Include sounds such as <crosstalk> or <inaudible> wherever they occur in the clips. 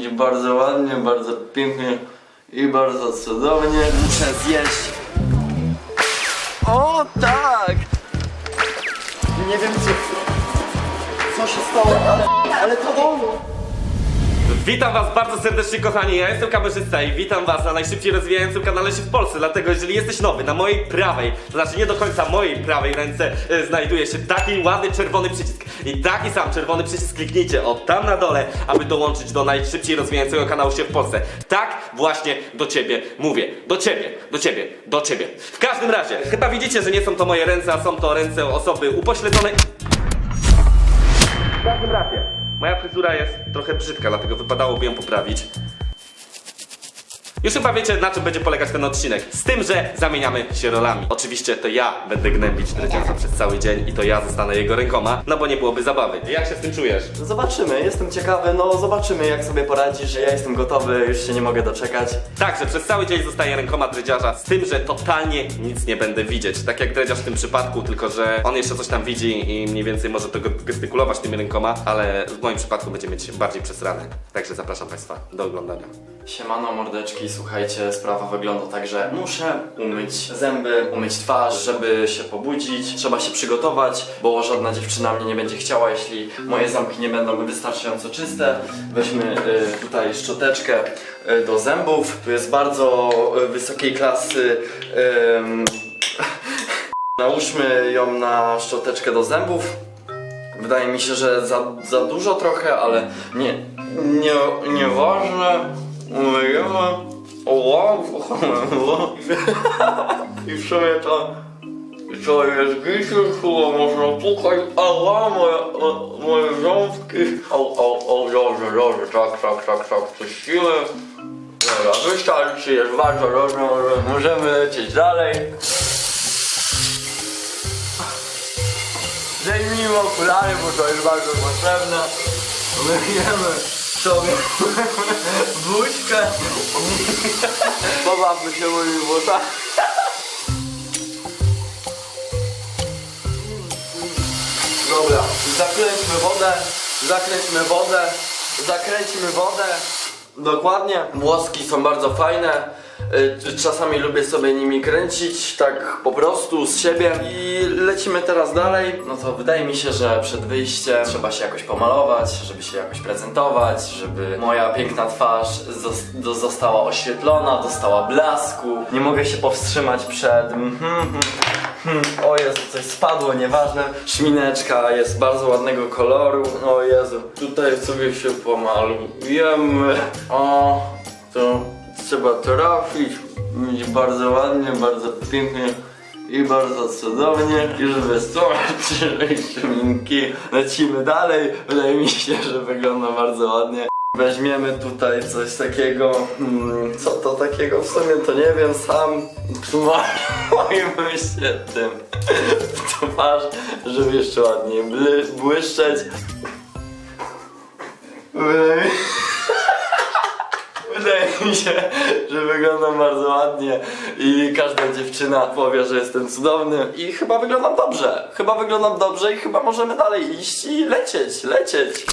Będzie bardzo ładnie, bardzo pięknie i bardzo cudownie. Muszę zjeść. O tak! Nie wiem co, co się stało, ale, ale to on! Witam was bardzo serdecznie kochani, ja jestem kamerzysta i witam was na najszybciej rozwijającym kanale się w Polsce. Dlatego jeżeli jesteś nowy, na mojej prawej, to znaczy nie do końca mojej prawej ręce e, znajduje się taki ładny czerwony przycisk. I taki sam czerwony przycisk kliknijcie o tam na dole, aby dołączyć do najszybciej rozwijającego kanału się w Polsce. Tak właśnie do ciebie mówię, do ciebie, do ciebie, do ciebie. W każdym razie, chyba widzicie, że nie są to moje ręce, a są to ręce osoby upośledzonej w każdym razie, moja fryzura jest trochę brzydka, dlatego wypadałoby ją poprawić. Już chyba wiecie, na czym będzie polegać ten odcinek. Z tym, że zamieniamy się rolami. Oczywiście to ja będę gnębić Dredziasa przez cały dzień i to ja zostanę jego rękoma, no bo nie byłoby zabawy. Jak się z tym czujesz? Zobaczymy, jestem ciekawy, no zobaczymy jak sobie poradzisz. Ja jestem gotowy, już się nie mogę doczekać. Także przez cały dzień zostaję rękoma Dredziarza, z tym, że totalnie nic nie będę widzieć. Tak jak Dredziarz w tym przypadku, tylko że on jeszcze coś tam widzi i mniej więcej może tego gestykulować tymi rękoma, ale w moim przypadku będzie mieć bardziej przesrane. Także zapraszam Państwa do oglądania. Siemano mordeczki, słuchajcie, sprawa wygląda tak, że muszę umyć zęby, umyć twarz, żeby się pobudzić. Trzeba się przygotować, bo żadna dziewczyna mnie nie będzie chciała, jeśli moje zamki nie będą wystarczająco czyste. Weźmy y, tutaj szczoteczkę y, do zębów. Tu jest bardzo y, wysokiej klasy. <laughs> Nałóżmy ją na szczoteczkę do zębów. Wydaje mi się, że za, za dużo trochę, ale nie, nie, nieważne. Umyjemy. O, wow. I w sumie to, to jest gisul, chyba można pukać. Ała, moje, moje ząbki. O, o, o, dobrze, dobrze, tak, tak, tak, tak, puścimy. Dobra, wystarczy, jest bardzo dobrze, może- możemy lecieć dalej. Zdejmijmy okulary, bo to jest bardzo potrzebne. Myjemy sobie buźkę. Pobawmy się moimi włosami. Dobra, zakręćmy wodę, zakręćmy wodę, zakręćmy wodę. Dokładnie. Włoski są bardzo fajne. Y, Czasami lubię sobie nimi kręcić, tak po prostu z siebie. I lecimy teraz dalej. No to wydaje mi się, że przed wyjściem trzeba się jakoś pomalować, żeby się jakoś prezentować, żeby moja piękna twarz została oświetlona, dostała blasku. Nie mogę się powstrzymać przed. Mhm, Hmm, o Jezu, coś spadło, nieważne. Szmineczka jest bardzo ładnego koloru. O Jezu, tutaj sobie się pomalujemy. O, to trzeba trafić. Będzie bardzo ładnie, bardzo pięknie i bardzo cudownie. Już wystarczy szminki. Lecimy dalej. Wydaje mi się, że wygląda bardzo ładnie. Weźmiemy tutaj coś takiego, hmm, co to takiego w sumie to nie wiem, sam przymalujmy <laughs> się tym w twarz, żeby jeszcze ładniej bly, błyszczeć. Wydaje mi, wydaje mi się, że wyglądam bardzo ładnie i każda dziewczyna powie, że jestem cudowny i chyba wyglądam dobrze, chyba wyglądam dobrze i chyba możemy dalej iść i lecieć, lecieć.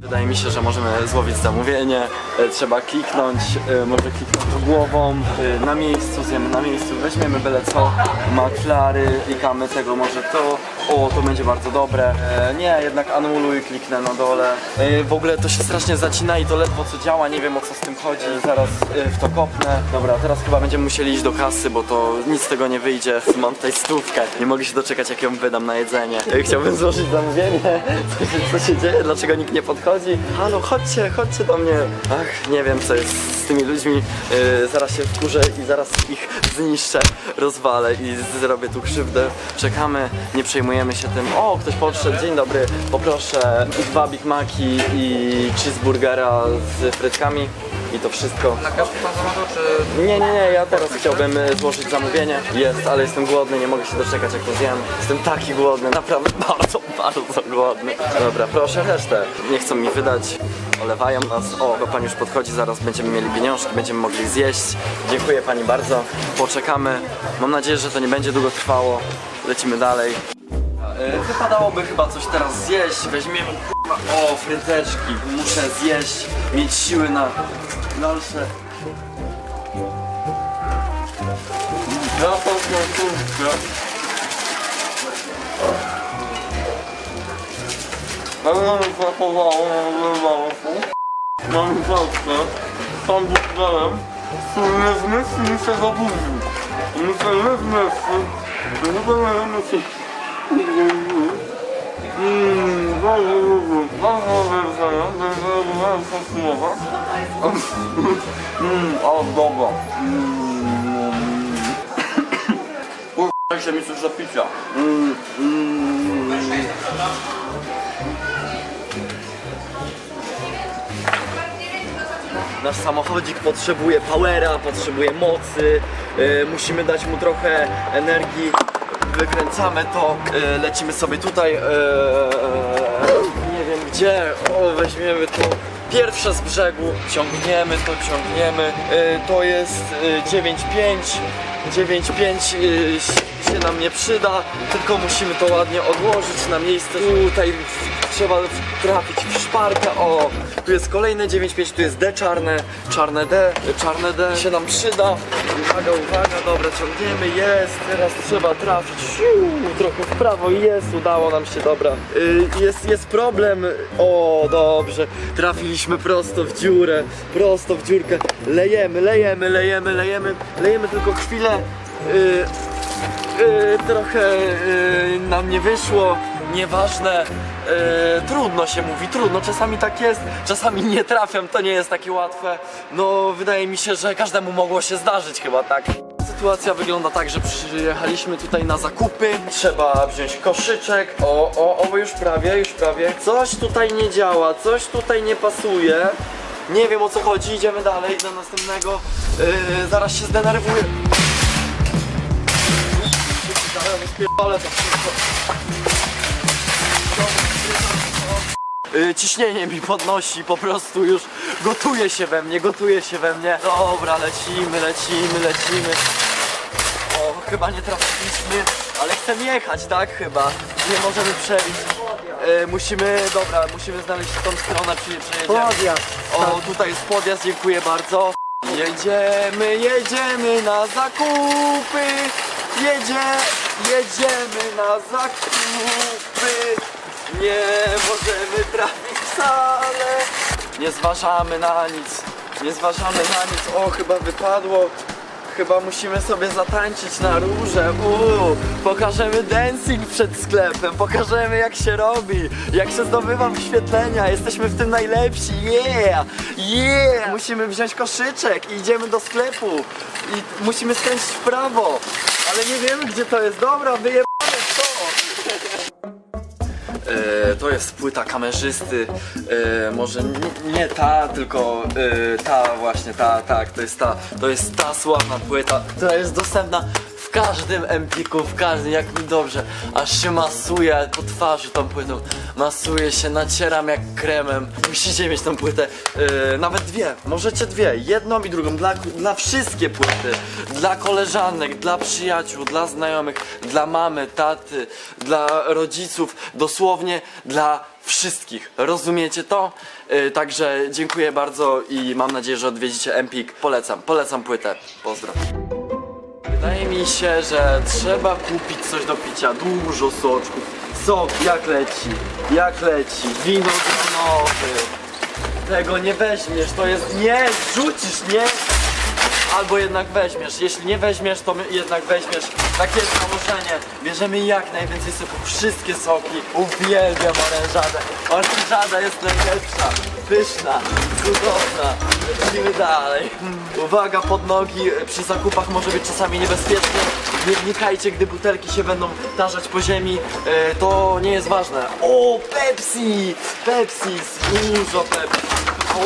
Wydaje mi się, że możemy złowić zamówienie. E, Trzeba kliknąć, e, może kliknąć głową e, na miejscu, zjemy na miejscu, weźmiemy byle co, McFlary, klikamy tego może to. O, to będzie bardzo dobre. E, Nie, jednak anuluj, kliknę na dole. E, W ogóle to się strasznie zacina i to ledwo co działa, nie wiem o co z tym chodzi. Zaraz e, w to kopnę. Dobra, teraz chyba będziemy musieli iść do kasy, bo to nic z tego nie wyjdzie. Mam tutaj stówkę. Nie mogę się doczekać jak ją wydam na jedzenie. E, Chciałbym złożyć zamówienie. <laughs> Co się, co się dzieje? Dlaczego nikt nie podchodzi? Halo, chodźcie, chodźcie do mnie. Ach, nie wiem co jest tymi ludźmi. Yy, zaraz się wkurzę i zaraz ich zniszczę, rozwalę i zrobię tu krzywdę. Czekamy, nie przejmujemy się tym. O, ktoś podszedł, dzień dobry. Poproszę dwa Big Maci i cheeseburgera z frytkami. I to wszystko. Na pan zamawiał, czy... Nie, nie, nie, ja teraz chciałbym e, złożyć zamówienie. Jest, ale jestem głodny, nie mogę się doczekać jak to zjem. Jestem taki głodny, naprawdę <laughs> bardzo, bardzo głodny. Dobra, proszę resztę. Nie chcą mi wydać, olewają nas. O, bo pani już podchodzi, zaraz będziemy mieli pieniążki, będziemy mogli zjeść. Dziękuję pani bardzo. Poczekamy. Mam nadzieję, że to nie będzie długo trwało. Lecimy dalej. E, Wypadałoby chyba coś teraz zjeść. Weźmiemy o fryteczki. Muszę zjeść mieć siły na dalsze. Ja to kurczę. Brakowało, wyrywało się. Mam zawsze, sam wybrałem, nie zmieści mi się zaburzył. Mi się nie zmieści, żeby nie musi... Mmm, bardzo lubię, bardzo wierzenia, wierzenia, podsumować. Mmm, ale dobra. Mmm, Kurwa, się mi coś do picia. Mm, mm. Nasz samochodzik potrzebuje powera, potrzebuje mocy, e, musimy dać mu trochę energii. Wykręcamy to, e, lecimy sobie tutaj, e, nie wiem gdzie, o weźmiemy to pierwsze z brzegu, ciągniemy to, ciągniemy, e, to jest e, 9,5, 9,5 e, się nam nie przyda, tylko musimy to ładnie odłożyć na miejsce, tutaj trzeba trafić w szparkę, o, tu jest kolejne 9,5, tu jest D czarne, czarne D, czarne D się nam przyda. Uwaga, uwaga, dobra, ciągniemy, jest, teraz trzeba trafić, Siu, trochę w prawo, jest, udało nam się, dobra. Y, jest, jest problem, o, dobrze, trafiliśmy prosto w dziurę, prosto w dziurkę, lejemy, lejemy, lejemy, lejemy, lejemy tylko chwilę, Yy, trochę yy, nam nie wyszło, nieważne. Yy, trudno się mówi, trudno, czasami tak jest, czasami nie trafiam, to nie jest takie łatwe. No, wydaje mi się, że każdemu mogło się zdarzyć chyba tak. Sytuacja wygląda tak, że przyjechaliśmy tutaj na zakupy, trzeba wziąć koszyczek, o, o, o, już prawie, już prawie. Coś tutaj nie działa, coś tutaj nie pasuje. Nie wiem o co chodzi, idziemy dalej do następnego. Yy, zaraz się zdenerwuję. Rozpierdolę to wszystko. Y, Ciśnienie mi podnosi, po prostu już gotuje się we mnie, gotuje się we mnie. Dobra, lecimy, lecimy, lecimy. O, chyba nie trafiliśmy, ale chcemy jechać, tak? Chyba. Nie możemy przebić. Y, musimy, dobra, musimy znaleźć tą stronę, przy- przejedziemy. Podjazd. O, tutaj jest podjazd, dziękuję bardzo. Jedziemy, jedziemy na zakupy. Jedzie, jedziemy na zakupy. Nie możemy trafić wcale. Nie zważamy na nic. Nie zważamy na nic. O, chyba wypadło. Chyba musimy sobie zatańczyć na róże. Uuu, pokażemy dancing przed sklepem, pokażemy jak się robi, jak się zdobywa wyświetlenia. Jesteśmy w tym najlepsi. Yeah! Yeah! Musimy wziąć koszyczek i idziemy do sklepu. I musimy skręcić w prawo. Ale nie wiemy gdzie to jest. Dobra, wyjebane to! E, to jest płyta kamerzysty, e, może nie, nie ta, tylko e, ta właśnie, ta, tak, to jest ta, to jest ta sławna płyta, która jest dostępna w każdym empiku, w każdym, jak mi dobrze, aż się masuje po twarzy tą płytą, masuje się, nacieram jak kremem, musicie mieć tą płytę, e, nawet dwie, możecie dwie, jedną i drugą, dla, dla wszystkie płyty, dla koleżanek, dla przyjaciół, dla znajomych, dla mamy, taty, dla rodziców, dosłownie dla wszystkich. Rozumiecie to? Yy, także dziękuję bardzo i mam nadzieję, że odwiedzicie Empik. Polecam, polecam płytę. Pozdro. Wydaje mi się, że trzeba kupić coś do picia. Dużo soczków. Sok jak leci, jak leci. Wino gronowy. Tego nie weźmiesz, to jest nie, rzucisz, nie. Albo jednak weźmiesz. Jeśli nie weźmiesz, to jednak weźmiesz. Takie jest założenie. Bierzemy jak najwięcej soków, wszystkie soki. Uwielbiam orężadę. Orężada jest najlepsza, pyszna, cudowna. Lecimy dalej. Uwaga, pod nogi przy zakupach może być czasami niebezpiecznie. Nie wnikajcie, gdy butelki się będą tarzać po ziemi. E, to nie jest ważne. O, Pepsi! Pepsi! Dużo Pepsi.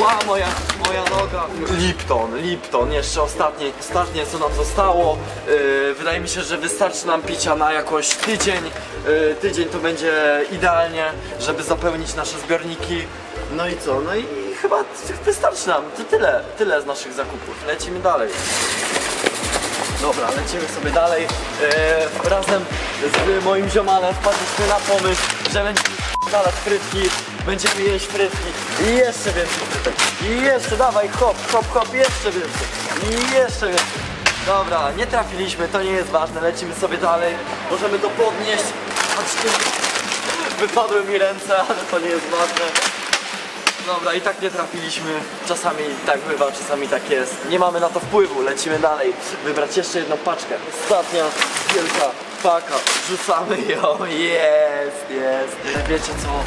Ła, moja, moja noga. Lipton, Lipton, jeszcze ostatnie, ostatnie co nam zostało. Yy, wydaje mi się, że wystarczy nam picia na jakoś tydzień. Yy, tydzień to będzie idealnie, żeby zapełnić nasze zbiorniki. No i co? No i chyba wystarczy nam. To tyle, tyle z naszych zakupów. Lecimy dalej. Dobra, lecimy sobie dalej. Yy, razem z moim ziomalem wpadliśmy na pomysł, że będziemy dalać frytki, będziemy jeść frytki. I jeszcze więcej frytek. I jeszcze, dawaj, hop, hop, hop, jeszcze więcej. I jeszcze więcej. Dobra, nie trafiliśmy, to nie jest ważne, lecimy sobie dalej. Możemy to podnieść. Wypadły mi ręce, ale to nie jest ważne. Dobra, i tak nie trafiliśmy. Czasami tak bywa, czasami tak jest. Nie mamy na to wpływu, lecimy dalej. Wybrać jeszcze jedną paczkę. Ostatnia wielka paka. Rzucamy ją. Jest, jest. Wiecie co?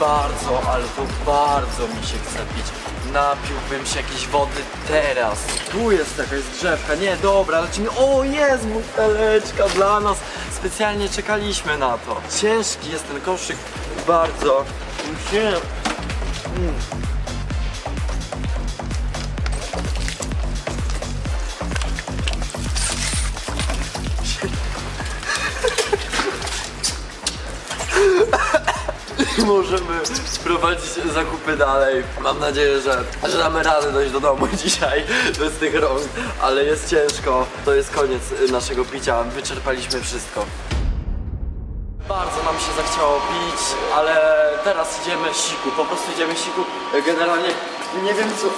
Bardzo, ale to bardzo mi się chce pić. Napiłbym się jakiejś wody teraz. Tu jest jakaś drzewka. Nie, dobra, lecimy. O, jest buteleczka dla nas. Specjalnie czekaliśmy na to. Ciężki jest ten koszyk. Bardzo. Musimy <laughs> możemy prowadzić zakupy dalej. Mam nadzieję, że, że damy radę dojść do domu <laughs> dzisiaj bez tych rąk, ale jest ciężko. To jest koniec y, naszego picia. Wyczerpaliśmy wszystko. Bardzo nam się zachciało pić, ale teraz idziemy siku, po prostu idziemy siku. Generalnie nie wiem co,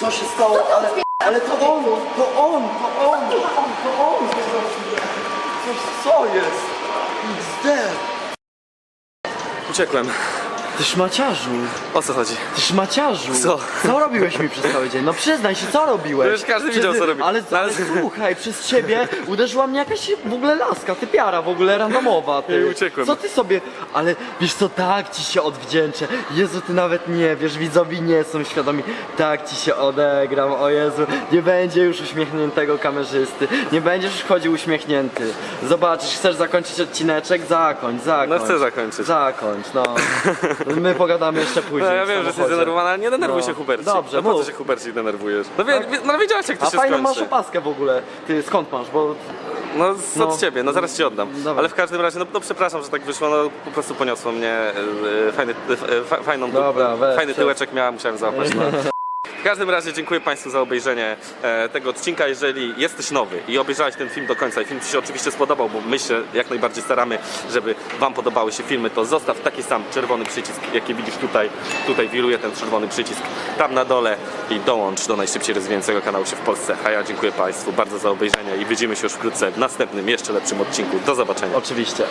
co się stało, ale, ale to on, to on, to on, to on. Coś, co jest? XD. Uciekłem. Ty szmaciarzu, O co chodzi? ty szmaciarzu. Co? Co robiłeś mi przez cały dzień? No przyznaj się, co robiłeś? Przecież każdy widział, co robi. Ale, No, ale ale- słuchaj, przez ciebie uderzyła mnie jakaś w ogóle laska, typiara w ogóle randomowa. Ty. I uciekłem. Co ty sobie, ale wiesz co, tak ci się odwdzięczę. Jezu, ty nawet nie wiesz, widzowie nie są świadomi. Tak ci się odegram, o Jezu. Nie będzie już uśmiechniętego kamerzysty. Nie będziesz już chodził uśmiechnięty. Zobaczysz, chcesz zakończyć odcineczek? Zakończ, zakończ. No chcę zakończyć. Zakończ, no. <laughs> My pogadamy jeszcze później. No ja w wiem, że jesteś samochodzie. zdenerwowana, ale nie denerwuj No. się Hubercik. Dobrze, no po co mów. się Hubercik denerwujesz? No, wie, wie, no wiedziałeś jak to A się fajną skończy. masz opaskę w ogóle. Ty skąd masz? Bo No z, No. od ciebie, no zaraz ci oddam. Dobra. Ale w każdym razie, no, no przepraszam, że tak wyszło, no po prostu poniosło mnie e, e, fajny, e, fa, fajną, Dobra, weź fajny tyłeczek miałem, musiałem załapać. No. <laughs> W każdym razie dziękuję Państwu za obejrzenie e, tego odcinka. Jeżeli jesteś nowy i obejrzałeś ten film do końca i film Ci się oczywiście spodobał, bo my się jak najbardziej staramy, żeby Wam podobały się filmy, to zostaw taki sam czerwony przycisk, jaki widzisz tutaj. Tutaj wiruje ten czerwony przycisk tam na dole i dołącz do najszybciej rozwijającego kanału się w Polsce. A ja dziękuję Państwu bardzo za obejrzenie i widzimy się już wkrótce w następnym, jeszcze lepszym odcinku. Do zobaczenia. oczywiście.